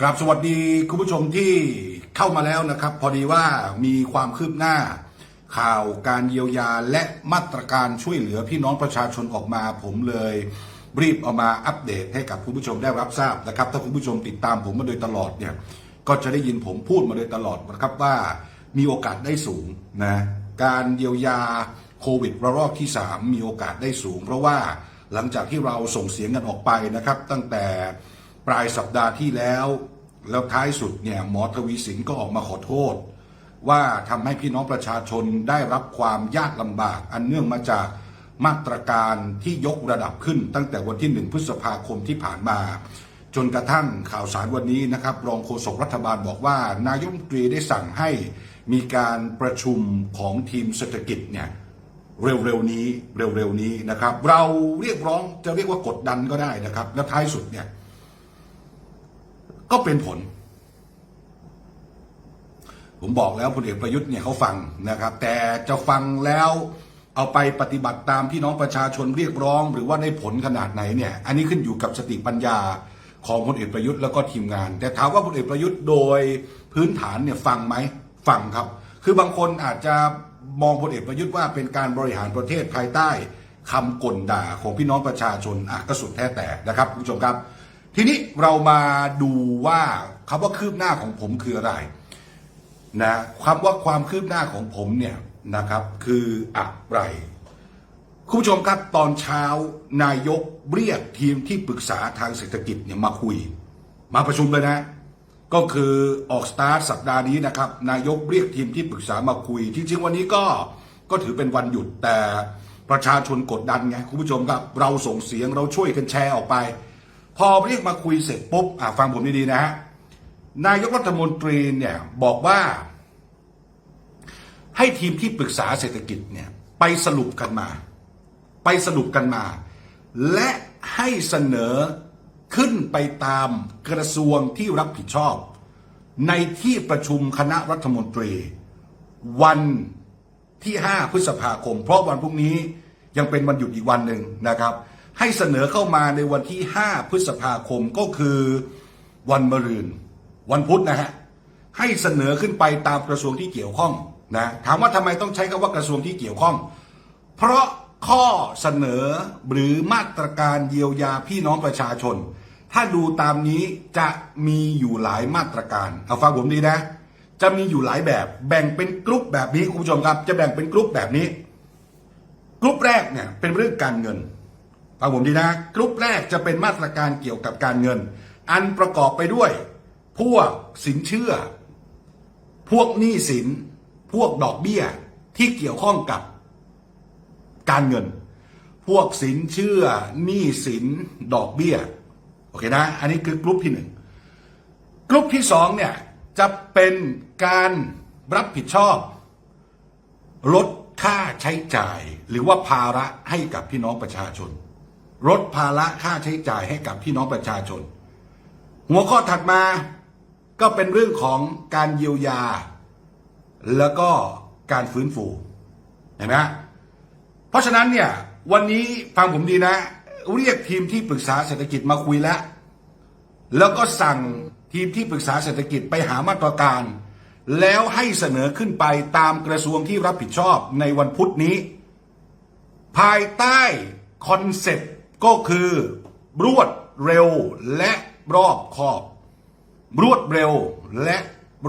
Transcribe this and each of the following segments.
กราบสวัสดีคุณผู้ชมที่เข้ามาแล้วนะครับ พอดีว่ามีความคืบหน้า ข่าวการเยียวยาและมาตรการช่วยเหลือพี่น้องประชาชนออกมา ผมเลยรีบเอามาอัปเดตให้กับคุณผู้ชมได้รับทราบนะครับ ถ้าคุณผู้ชมติดตามผมมาโดยตลอดเนี่ยก็จะได้ยินผมพูดมาโดยตลอดนะครับว่ามีโอกาสได้สูงนะการเยียวยาโควิดระลอกที่ 3 มีโอกาสได้สูง เพราะว่าหลังจากที่เราส่งเสียงกันออกไปนะครับ ตั้งแต่ ปลายสัปดาห์ที่แล้ว แล้วท้ายสุดเนี่ยหมอทวีสินก็ออกมาขอโทษ ว่าทำให้พี่น้องประชาชนได้รับความยากลำบาก อันเนื่องมาจากมาตรการที่ยกระดับขึ้นตั้งแต่วันที่หนึ่งพฤษภาคมที่ผ่านมา จนกระทั่งข่าวสารวันนี้นะครับรองโฆษกรัฐบาลบอกว่า นายมนตรีได้สั่งให้มีการประชุมของทีมเศรษฐกิจเนี่ยเร็วๆนี้เร็วๆนี้นะครับ เราเรียกร้องจะเรียกว่ากดดันก็ได้นะครับ และท้ายสุดเนี่ย ก็เป็นผล ผมบอกแล้วพลเอกประยุทธ์เนี่ยเขาฟังนะครับ แต่จะฟังแล้วเอาไปปฏิบัติตามพี่น้องประชาชนเรียกร้อง หรือว่าได้ผลขนาดไหนเนี่ย อันนี้ขึ้นอยู่กับสติปัญญาของพลเอกประยุทธ์แล้วก็ทีมงาน แต่ถามว่าพลเอกประยุทธ์โดยพื้นฐานเนี่ยฟังไหมฟังครับ คือบางคนอาจจะมองพลเอกประยุทธ์ว่าเป็นการบริหารประเทศภายใต้คำก่นด่าของพี่น้องประชาชนอะก็สุดแท้แต่นะครับคุณผู้ชมครับ ทีนี้เรามาดูว่าคำว่าคืบหน้าของผมคืออะไรนะคำว่าความคืบหน้าของผมเนี่ยนะครับ คืออะไรคุณผู้ชมครับตอนเช้านายกเรียกทีมที่ปรึกษาทางเศรษฐกิจเนี่ยมาคุย มาประชุมเลยนะ ก็คือออกสตาร์ทสัปดาห์นี้นะครับ นายกเรียกทีมที่ปรึกษามาคุย จริง ๆ วันนี้ก็ก็ถือเป็นวันหยุดแต่ประชาชนกดดันไงคุณผู้ชมครับ เราส่งเสียงเราช่วยกันแชร์ออกไป พอเรียกมาคุยเสร็จปุ๊บฟังผมดีๆนะฮะนายกรัฐมนตรีเนี่ยบอกว่า ให้ทีมที่ปรึกษาเศรษฐกิจเนี่ยไปสรุปกันมา ไปสรุปกันมา และให้เสนอขึ้นไปตามกระทรวงที่รับผิดชอบ ในที่ประชุมคณะรัฐมนตรี วันที่ 5 พฤษภาคม เพราะวันพรุ่งนี้ยังเป็นวันหยุดอีกวันหนึ่งนะครับ ให้เสนอเข้ามาในวันที่ 5 พฤษภาคมก็คือวันมะรืน วันพุธนะฮะให้เสนอขึ้นไปตามกระทรวงที่เกี่ยวข้องนะถามว่าทำไมต้องใช้คำว่ากระทรวงที่เกี่ยวข้อง เพราะข้อเสนอหรือมาตรการเยียวยาพี่น้องประชาชน ถ้าดูตามนี้จะมีอยู่หลายมาตรการเอาฟังผมดีนะ จะมีอยู่หลายแบบแบ่งเป็นกลุ่มแบบนี้คุณผู้ชมครับ จะแบ่งเป็นกลุ่มแบบนี้กลุ่มแรกเนี่ยเป็นเรื่องการเงิน ฟังผมดีนะกลุ่มแรกจะเป็นมาตรการเกี่ยวกับการเงิน อันประกอบไปด้วย พวกสินเชื่อ พวกหนี้สิน พวกดอกเบี้ยที่เกี่ยวข้องกับการเงิน พวกสินเชื่อหนี้สิน ดอกเบี้ย โอเคนะ อันนี้คือกลุ่มที่หนึ่งกลุ่มที่สองเนี่ยจะเป็นการรับผิดชอบ ลดค่าใช้จ่าย หรือว่าภาระให้กับพี่น้องประชาชน ลดภาระค่าใช้จ่ายให้กับพี่น้องประชาชน หัวข้อถัดมาก็เป็นเรื่องของการเยียวยา แล้วก็การฟื้นฟูเห็นไหมเพราะฉะนั้นเนี่ยวันนี้ฟังผมดีนะ เรียกทีมที่ปรึกษาเศรษฐกิจมาคุยแล้ว แล้วก็สั่งทีมที่ปรึกษาเศรษฐกิจไปหามาตรการ แล้วให้เสนอขึ้นไปตามกระทรวงที่รับผิดชอบในวันพุธนี้ ภายใต้คอนเซ็ปต์ ก็คือรวดเร็วและรอบคอบ รวดเร็วและ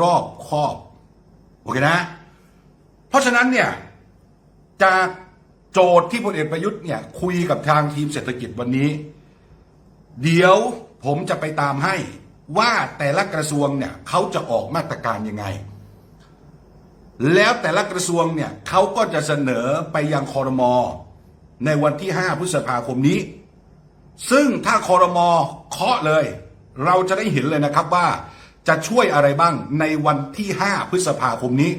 รอบคอบโอเคนะ เพราะฉะนั้นเนี่ยจากโจทย์ที่พลเอกประยุทธ์เนี่ยคุยกับทางทีมเศรษฐกิจวันนี้ เดี๋ยวผมจะไปตามให้ว่าแต่ละกระทรวงเนี่ยเขาจะออกมาตรการยังไง แล้วแต่ละกระทรวงเนี่ยเขาก็จะเสนอไปยังคอรมอในวันที่ 5 พฤษภาคมนี้ ซึ่งถ้าคอรมอเคาะเลย เราจะได้เห็นเลยนะครับว่าจะช่วยอะไรบ้างในวันที่ 5 พฤษภาคมนี้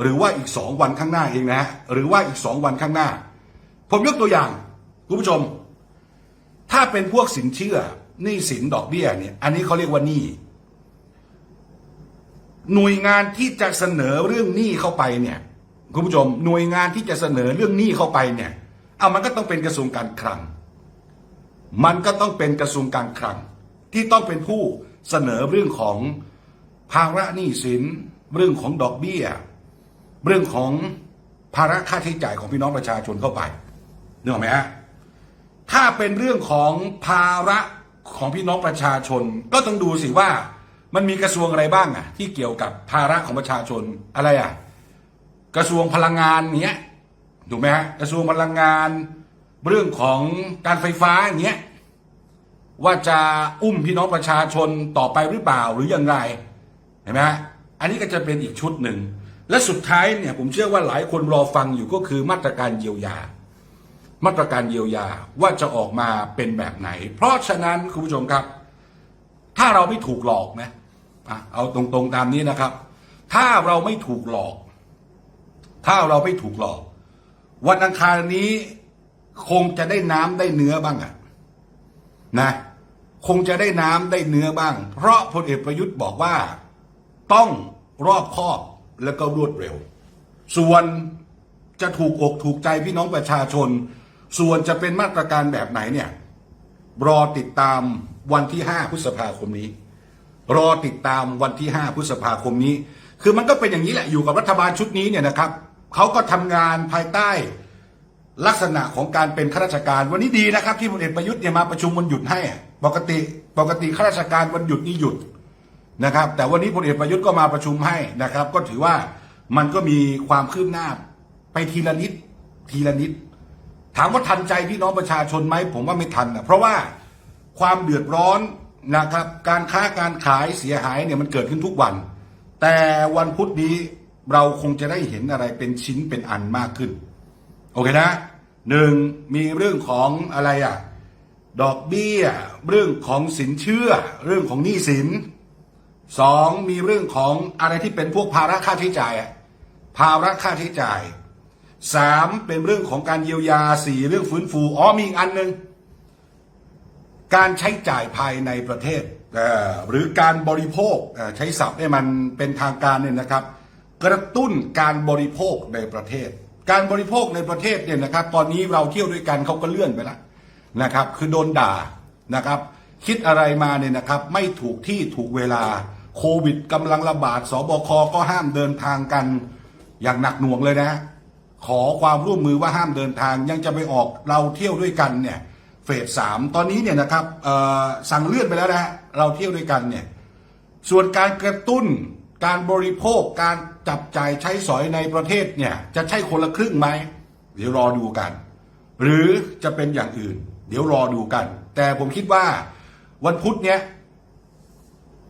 หรือว่าอีก 2 วันข้างหน้าเองนะฮะหรือว่าอีก 2 วันข้างหน้า ผมยกตัวอย่างคุณผู้ชม ถ้าเป็นพวกสินเชื่อหนี้สินดอกเบี้ยเนี่ยอันนี้เขาเรียกว่าหนี้หน่วยงานที่จะเสนอเรื่องหนี้เข้าไปเนี่ยคุณผู้ชมหน่วยงานที่จะเสนอเรื่องหนี้เข้าไปเนี่ยเอามันก็ต้องเป็นกระทรวงการคลัง มันก็ต้องเป็นกระทรวงการคลัง ที่ต้องเป็นผู้เสนอเรื่องของภาระหนี้สิน เรื่องของดอกเบี้ย เรื่องของภาระค่าใช้จ่ายของพี่น้องประชาชนเข้าไปนึกออกไหมฮะถ้าเป็นเรื่องของภาระของพี่น้องประชาชน ก็ต้องดูสิว่ามันมีกระทรวงอะไรบ้างอะที่เกี่ยวกับภาระของประชาชนอะไรอะกระทรวงพลังงานเนี้ยถูกไหมฮะกระทรวงพลังงาน เรื่องของการไฟฟ้าอย่างเงี้ยว่าจะอุ้มพี่น้องประชาชนต่อไปหรือเปล่าหรืออย่างไรเห็นไหมอันนี้ก็จะเป็นอีกชุดหนึ่ง และสุดท้ายเนี่ยผมเชื่อว่าหลายคนรอฟังอยู่ก็คือมาตรการเยียวยา มาตรการเยียวยาว่าจะออกมาเป็นแบบไหน เพราะฉะนั้นคุณผู้ชมครับ ถ้าเราไม่ถูกหลอกนะเอาตรงๆตามนี้นะครับ ถ้าเราไม่ถูกหลอก ถ้าเราไม่ถูกหลอก วันอังคารนี้ คงจะได้น้ำได้เนื้อบ้างอะนะ คงจะได้น้ำได้เนื้อบ้าง เพราะพลเอกประยุทธ์บอกว่า ต้องรอบคอบแล้วก็รวดเร็ว ส่วนจะถูกอกถูกใจพี่น้องประชาชน ส่วนจะเป็นมาตรการแบบไหนเนี่ย รอติดตามวันที่ 5 พฤษภาคมนี้ รอติดตามวันที่ 5 พฤษภาคมนี้ คือมันก็เป็นอย่างนี้แหละอยู่กับรัฐบาลชุดนี้เนี่ยนะครับเขาก็ทำงานภายใต้ ลักษณะของการเป็นข้าราชการ วันนี้ดีนะครับ ที่พลเอกประยุทธ์เนี่ยมาประชุมวันหยุดให้ปกติปกติข้าราชการวันหยุดนี่หยุดนะครับ แต่วันนี้พลเอกประยุทธ์ก็มาประชุมให้นะครับ ก็ถือว่ามันก็มีความคืบหน้าไปทีละนิดทีละนิด ถามว่าทันใจพี่น้องประชาชนไหมผมว่าไม่ทันนะเพราะว่าความเดือดร้อนนะครับ การค้าการขายเสียหายเนี่ยมันเกิดขึ้นทุกวัน แต่วันพุธนี้เราคงจะได้เห็นอะไรเป็นชิ้นเป็นอันมากขึ้น โอเคนะ หนึ่งมีเรื่องของอะไรอะดอกเบี้ย เรื่องของสินเชื่อ เรื่องของหนี้สินสองมีเรื่องของอะไรที่เป็นพวกภาระค่าใช้จ่ายภาระค่าใช้จ่ายสามเป็นเรื่องของการเยียวยาสี่เรื่องฟื้นฟูอ๋อมีอีกอันหนึ่งการใช้จ่ายภายในประเทศเหรือการบริโภคใช้ศัพท์ให้มันเป็นทางการเนี่ยนะครับ กระตุ้นการบริโภคในประเทศ การบริโภคในประเทศเนี่ยนะครับ ตอนนี้เราเที่ยวด้วยกันเขาก็เลื่อนไปแล้วนะครับ คือโดนด่านะครับ คิดอะไรมาเนี่ยนะครับ ไม่ถูกที่ถูกเวลาโควิดกำลังระบาดสบคก็ห้ามเดินทางกันอย่างหนักหน่วงเลยนะ ขอความร่วมมือว่าห้ามเดินทางยังจะไปออกเราเที่ยวด้วยกันเนี่ยเฟสสามตอนนี้เนี่ยนะครับสั่งเลื่อนไปแล้วนะเราเที่ยวด้วยกันเนี่ยส่วนการกระตุ้นการบริโภคการ จับจ่ายใช้สอยในประเทศเนี่ยจะใช่คนละครึ่งไหมเดี๋ยวรอดูกัน หรือจะเป็นอย่างอื่น เดี๋ยวรอดูกัน แต่ผมคิดว่าวันพุธเนี้ย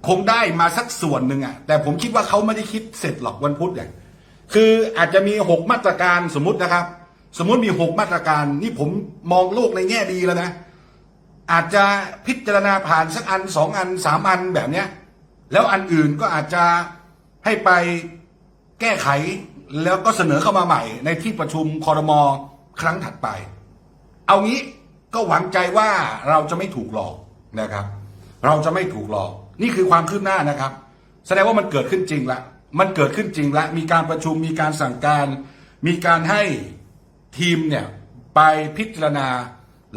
คงได้มาสักส่วนหนึ่งอะแต่ผมคิดว่าเขาไม่ได้คิดเสร็จหรอกวันพุธเนี่ยคืออาจจะมีหกมาตรการสมมตินะครับ สมมติมีหกมาตรการนี่ผมมองโลกในแง่ดีแล้วนะ อาจจะพิจารณาผ่านสักอันสองอันสามอันแบบเนี้ย แล้วอันอื่นก็อาจจะให้ไป แก้ไขแล้วก็เสนอเข้ามาใหม่ในที่ประชุมคอรมอครั้งถัดไป เอางี้ก็หวังใจว่าเราจะไม่ถูกหลอกนะครับ เราจะไม่ถูกหลอก นี่คือความคืบหน้านะครับ แสดงว่ามันเกิดขึ้นจริงละ มันเกิดขึ้นจริงละ มีการประชุมมีการสั่งการ มีการให้ทีมเนี่ยไปพิจารณา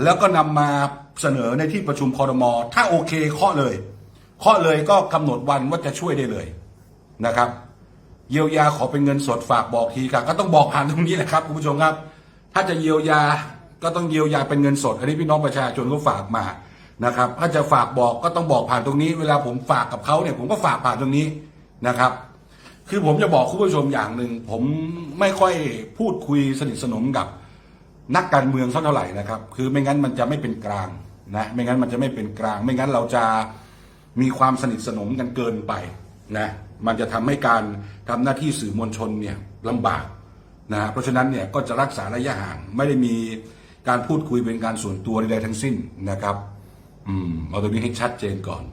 แล้วก็นำมาเสนอในที่ประชุมคอรมอถ้าโอเคเคาะเลยเคาะเลยก็กำหนดวันว่าจะช่วยได้เลยนะครับ เยียวยาขอเป็นเงินสดฝากบอกทีครับก็ต้องบอกผ่านตรงนี้แหละครับคุณผู้ชมครับ ถ้าจะเยียวยาก็ต้องเยียวยาเป็นเงินสด อันนี้พี่น้องประชาชนก็ฝากมานะครับ ถ้าจะฝากบอกก็ต้องบอกผ่านตรงนี้ เวลาผมฝากกับเขาเนี่ยผมก็ฝากผ่านตรงนี้นะครับ คือผมจะบอกคุณผู้ชมอย่างหนึ่งผมไม่ค่อยพูดคุยสนิทสนมกับนักการเมืองเท่าไหร่นะครับ คือไม่งั้นมันจะไม่เป็นกลางนะไม่งั้นมันจะไม่เป็นกลาง ไม่งั้นเราจะมีความสนิทสนมกันเกินไปนะ มันจะทำให้การทำหน้าที่สื่อมวลชนเนี่ยลำบากนะเพราะฉะนั้นเนี่ยก็จะรักษาระยะห่างไม่ได้มีการพูดคุยเป็นการส่วนตัวใดๆทั้งสิ้นนะครับอืมเอาตรงนี้ให้ชัดเจนก่อน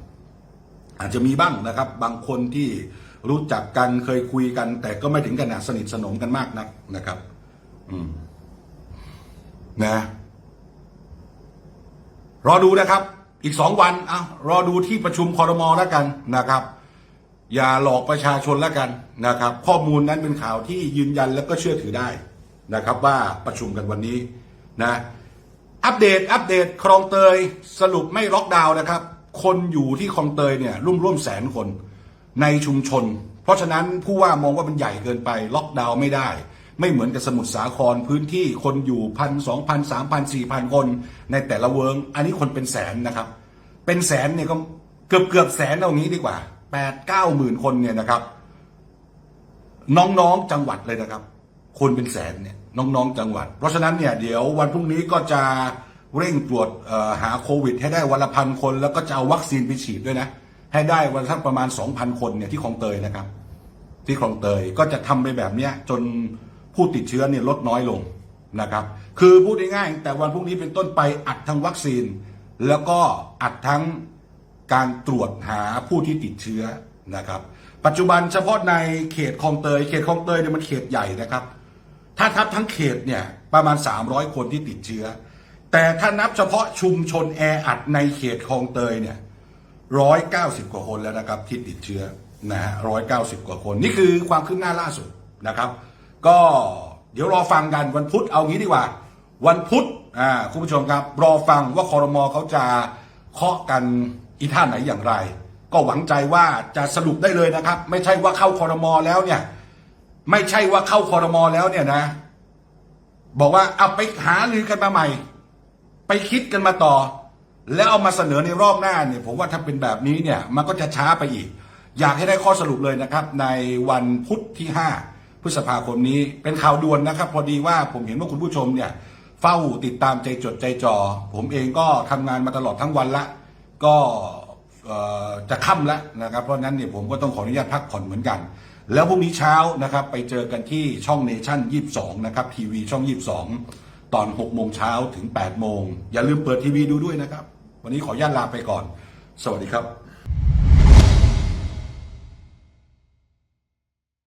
อาจจะมีบ้างนะครับ บางคนที่รู้จักกันเคยคุยกัน แต่ก็ไม่ถึงขนาดสนิทสนมกันมากนักนะครับ อืม นะ รอดูนะครับ อีกสองวันอะรอดูที่ประชุมคอรมอแล้วกันนะครับ อย่าหลอกประชาชนแล้วกันนะครับ ข้อมูลนั้นเป็นข่าวที่ยืนยันแล้วก็เชื่อถือได้นะครับ ว่าประชุมกันวันนี้นะอัปเดตอัปเดตคลองเตยสรุปไม่ล็อกดาวน์นะครับ คนอยู่ที่คลองเตยเนี่ยร่วมร่วมแสนคนในชุมชน เพราะฉะนั้นผู้ว่ามองว่ามันใหญ่เกินไปล็อกดาวน์ไม่ได้ ไม่เหมือนกับสมุทรสาครพื้นที่คนอยู่พันสองพันสามพันสี่พันคน ในแต่ละเวิร์งอันนี้คนเป็นแสนนะครับ เป็นแสนเนี่ยก็เกือบเกือบแสนเอางี้ดีกว่า แปดเก้าหมื่นคนเนี่ยนะครับ น้องๆจังหวัดเลยนะครับ คนเป็นแสนเนี่ยน้องๆจังหวัด เพราะฉะนั้นเนี่ยเดี๋ยววันพรุ่งนี้ก็จะเร่งตรวจหาโควิด ให้ได้วันละพันคน แล้วก็จะเอาวัคซีนไปฉีดด้วยนะ ให้ได้วันละสักประมาณ 2,000 คนเนี่ยที่คลองเตยนะครับ ที่คลองเตยก็จะทำไปแบบเนี้ยจนผู้ติดเชื้อเนี่ยลดน้อยลงนะครับ คือพูดง่ายๆแต่วันพรุ่งนี้เป็นต้นไปอัดทั้งวัคซีน แล้วก็อัดทั้ง การตรวจหาผู้ที่ติดเชื้อนะครับ ปัจจุบันเฉพาะในเขตคลองเตย เขตคลองเตยเนี่ยมันเขตใหญ่นะครับ ถ้าทับทั้งเขตเนี่ยประมาณ 300 คนที่ติดเชื้อ แต่ถ้านับเฉพาะชุมชนแออัดในเขตคลองเตยเนี่ยร้อยเก้าสิบกว่าคนแล้วนะครับที่ติดเชื้อนะฮะร้อยเก้าสิบกว่าคน นี่คือความคืบหน้าล่าสุดนะครับ ก็เดี๋ยวรอฟังกันวันพุธเอางี้ดีกว่า วันพุธอ่าคุณผู้ชมครับ รอฟังว่าคอรมอเขาจะเคาะกัน อีท่าไหนอย่างไร ก็หวังใจว่าจะสรุปได้เลยนะครับ ไม่ใช่ว่าเข้าคอรมอแล้วเนี่ย ไม่ใช่ว่าเข้าคอรมอแล้วเนี่ยนะ บอกว่าเอาไปหาลือกันมาใหม่ ไปคิดกันมาต่อ แล้วเอามาเสนอในรอบหน้าเนี่ย ผมว่าถ้าเป็นแบบนี้เนี่ย มันก็จะช้าไปอีก อยากให้ได้ข้อสรุปเลยนะครับ ในวันพุธที่ 5 พฤษภาคมนี้เป็นข่าวด่วนนะครับ พอดีว่าผมเห็นว่าคุณผู้ชมเนี่ยเฝ้าติดตามใจจดใจจ่อผมเองก็ทำงานมาตลอดทั้งวันละ ก็จะค่ำแล้วนะครับ เพราะฉะนั้นเนี่ยผมก็ต้องขออนุญาตพักผ่อนเหมือนกัน แล้วพรุ่งนี้เช้านะครับไปเจอกันที่ช่องเนชั่น 22 นะครับทีวีช่อง 22 ตอน 6 โมงเช้าถึง 8 โมง อย่าลืมเปิดทีวีดูด้วยนะครับ วันนี้ขออนุญาตลาไปก่อน สวัสดีครับ